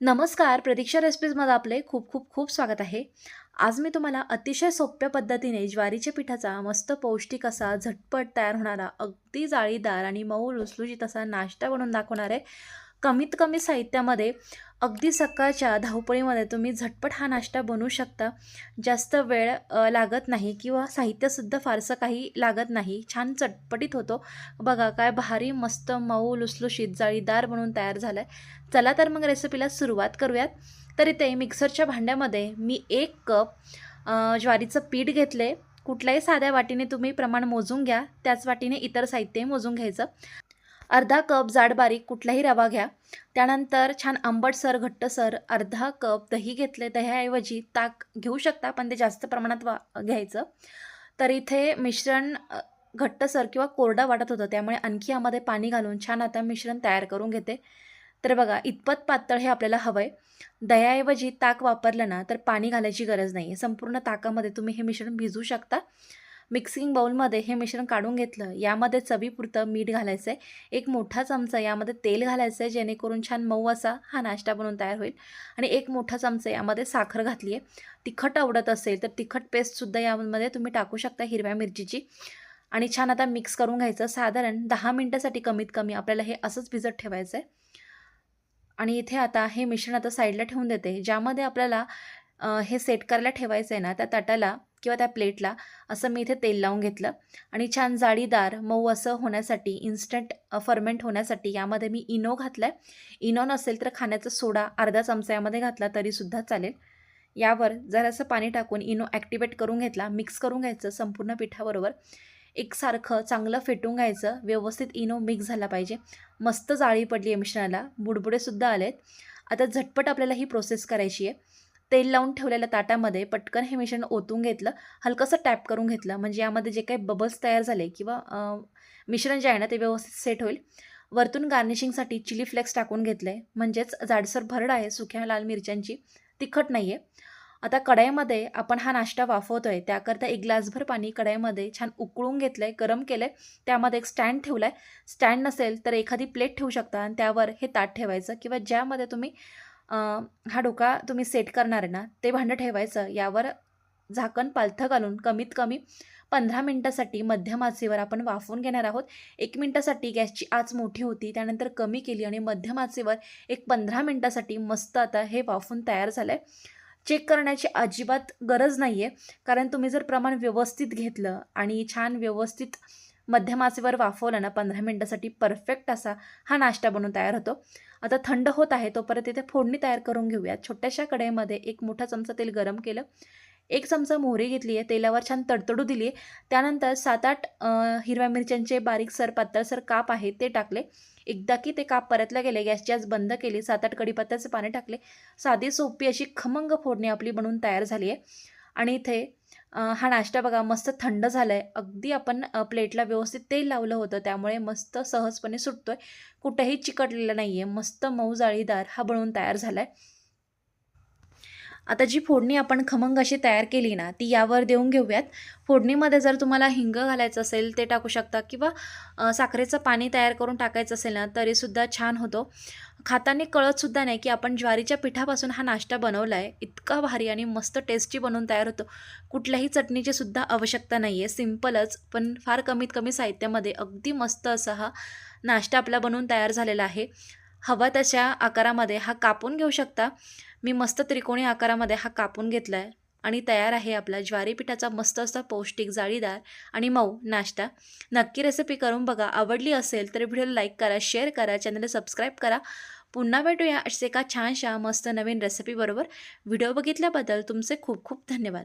नमस्कार प्रतीक्षा रेसिपीजमध्ये आपले खूप खूप खूप स्वागत आहे. आज मी तुम्हाला अतिशय सोप्या पद्धतीने ज्वारीच्या पिठाचा मस्त पौष्टिक असा झटपट तयार होणारा अगदी जाळीदार आणि मऊ लुसलुजीत असा नाश्ता बनवून दाखवणार आहे. कमीत कमी साहित्यामध्ये अगदी सकाळच्या धावपळीमध्ये तुम्ही झटपट हा नाश्ता बनवू शकता. जास्त वेळ लागत नाही किंवा साहित्यसुद्धा फारसं काही लागत नाही. छान चटपटीत होतो. बघा काय भारी मस्त मऊ लुसलुशीत जाळीदार बनवून तयार झाला आहे चला तर मग रेसिपीला सुरुवात करूयात. तर इथे मिक्सरच्या भांड्यामध्ये मी एक कप ज्वारीचं पीठ घेतले कुठल्याही साध्या वाटीने तुम्ही प्रमाण मोजून घ्या. त्याच वाटीने इतर साहित्यही मोजून घ्यायचं. अर्धा कप जाड बारीक कुठलाही रवा घ्या. त्यानंतर छान आंबटसर घट्टसर अर्धा कप दही घेतले. दह्याऐवजी ताक घेऊ शकता पण ते जास्त प्रमाणात वा घ्यायचं. तर इथे मिश्रण घट्टसर किंवा कोरडा वाटत होतं. त्यामुळे आणखी यामध्ये पाणी घालून छान आता मिश्रण तयार करून घेते. तर बघा इतपत पातळ हे आपल्याला हवं आहे दह्याऐवजी ताक वापरलं ना तर पाणी घालायची गरज नाही आहे संपूर्ण ताकामध्ये तुम्ही हे मिश्रण भिजू शकता. मिक्सिंग बाउलमध्ये हे मिश्रण काढून घेतलं. यामध्ये चवीपुरतं मीठ घालायचं आहे एक मोठा चमचा यामध्ये तेल घालायचं आहे जेणेकरून छान मऊ असा हा नाश्ता बनवून तयार होईल. आणि एक मोठा चमचा यामध्ये साखर घातली आहे तिखट आवडत असेल तर तिखट पेस्टसुद्धा यामध्ये तुम्ही टाकू शकता हिरव्या मिरचीची. आणि छान आता मिक्स करून घ्यायचं. साधारण दहा मिनटासाठी कमीत कमी आपल्याला हे असंच भिजत ठेवायचं आहे आणि इथे आता हे मिश्रण आता साईडला ठेवून देते. ज्यामध्ये आपल्याला हे सेट करायला ठेवायचं आहे ना त्या ताटाला किंवा त्या प्लेटला असं मी इथे तेल लावून घेतलं. आणि छान जाळीदार मऊ असं होण्यासाठी इन्स्टंट फर्मेंट होण्यासाठी यामध्ये मी इनो घातला आहे इनो नसेल तर खाण्याचा सोडा अर्धा चमचा यामध्ये घातला तरीसुद्धा चालेल. यावर जरासं पाणी टाकून इनो ॲक्टिवेट करून घेतला मिक्स करून घ्यायचं संपूर्ण पिठाबरोबर. एकसारखं चांगलं फेटून घ्यायचं व्यवस्थित इनो मिक्स झाला पाहिजे. मस्त जाळी पडली आहे मिश्रणाला बुडबुडेसुद्धा आले आहेत आता झटपट आपल्याला ही प्रोसेस करायची आहे. तेल लावून ठेवलेल्या ताटामध्ये पटकन हे मिश्रण ओतून घेतलं हलकंसं टॅप करून घेतलं. म्हणजे यामध्ये जे काही बबल्स तयार झाले किंवा मिश्रण जे आहे ना ते व्यवस्थित सेट होईल. वरतून गार्निशिंगसाठी चिली फ्लेक्स टाकून घेतलं आहे म्हणजेच जाडसर भरड आहे सुक्या लाल मिरच्यांची. तिखट नाही आहे आता कढईमध्ये आपण हा नाश्ता वाफवतो आहे त्याकरता एक ग्लासभर पाणी कढईमध्ये छान उकळून घेतलं आहे गरम केलं आहे त्यामध्ये एक स्टँड ठेवला आहे स्टँड नसेल तर एखादी प्लेट ठेवू शकता आणि त्यावर हे ताट ठेवायचं किंवा ज्यामध्ये तुम्ही हा डोका तुम्ही सेट करणार आहे ना ते भांडं ठेवायचं. यावर झाकण पालथं घालून कमीत कमी पंधरा मिनटासाठी मध्यम आचेवर आपण वाफवून घेणार आहोत. एक मिनटासाठी गॅसची आच मोठी होती त्यानंतर कमी केली आणि मध्यम आचेवर एक पंधरा मिनटासाठी मस्त आता हे वाफून तयार झालं आहे चेक करण्याची अजिबात गरज नाही आहे कारण तुम्ही जर प्रमाण व्यवस्थित घेतलं आणि छान व्यवस्थित मध्यम आचेवर वाफवलं ना पंधरा मिनटासाठी परफेक्ट असा हा नाश्ता बनून तयार होतो. आता थंड होत आहे तो परत इथे फोडणी तयार करून घेऊया छोट्याशा कढईमध्ये एक मोठा चमचा तेल गरम केलं. एक चमचा मोहरी घेतली आहे तेलावर छान तडतडू दिली आहे. त्यानंतर सात आठ हिरव्या मिरच्यांचे बारीकसर पातळसर काप आहे ते टाकले. एकदा की ते काप परतले गेले गॅसची आज बंद केली सात आठ कढीपत्त्याचे पाणी टाकले. साधी सोपी अशी खमंग फोडणी आपली बनवून तयार झाली आहे. आणि इथे हा नाश्ता बघा मस्त थंड झाला आहे अगदी आपण प्लेटला व्यवस्थित तेल लावलं होतं त्यामुळे मस्त सहजपणे सुटतो आहे कुठेही चिकटलेलं नाही आहे मस्त मऊ जाळीदार हा बनवून तयार झाला आहे आता जी फोडणी आपण खमंग अशी तयार केली ना ती यावर देऊन घेऊयात. फोडणीमध्ये जर तुम्हाला हिंग घालायचं असेल ते टाकू शकता किंवा साखरेचं पाणी तयार करून टाकायचं असेल ना तरीसुद्धा छान होतो. खाताने कळतसुद्धा नाही की आपण ज्वारीच्या पिठापासून हा नाश्ता बनवला आहे इतका भारी आणि मस्त टेस्टी बनवून तयार होतो. कुठल्याही चटणीची सुद्धा आवश्यकता नाही आहे सिम्पलच पण फार कमीत कमी साहित्यामध्ये अगदी मस्त असा हा नाश्ता आपला बनवून तयार झालेला आहे. हवा तशा आकारामध्ये हा कापून घेऊ शकता. मी मस्त त्रिकोणी आकारामध्ये हा कापून घेतला आहे आणि तयार आहे आपला ज्वारी पिठाचा मस्त असा पौष्टिक जाळीदार आणि मऊ नाश्ता. नक्की रेसिपी करून बघा. आवडली असेल तर व्हिडिओला लाईक करा शेअर करा चॅनलला सबस्क्राईब करा. पुन्हा भेटूया असे एका छानशा मस्त नवीन रेसिपीबरोबर व्हिडिओ बघितल्याबद्दल तुमचे खूप खूप धन्यवाद.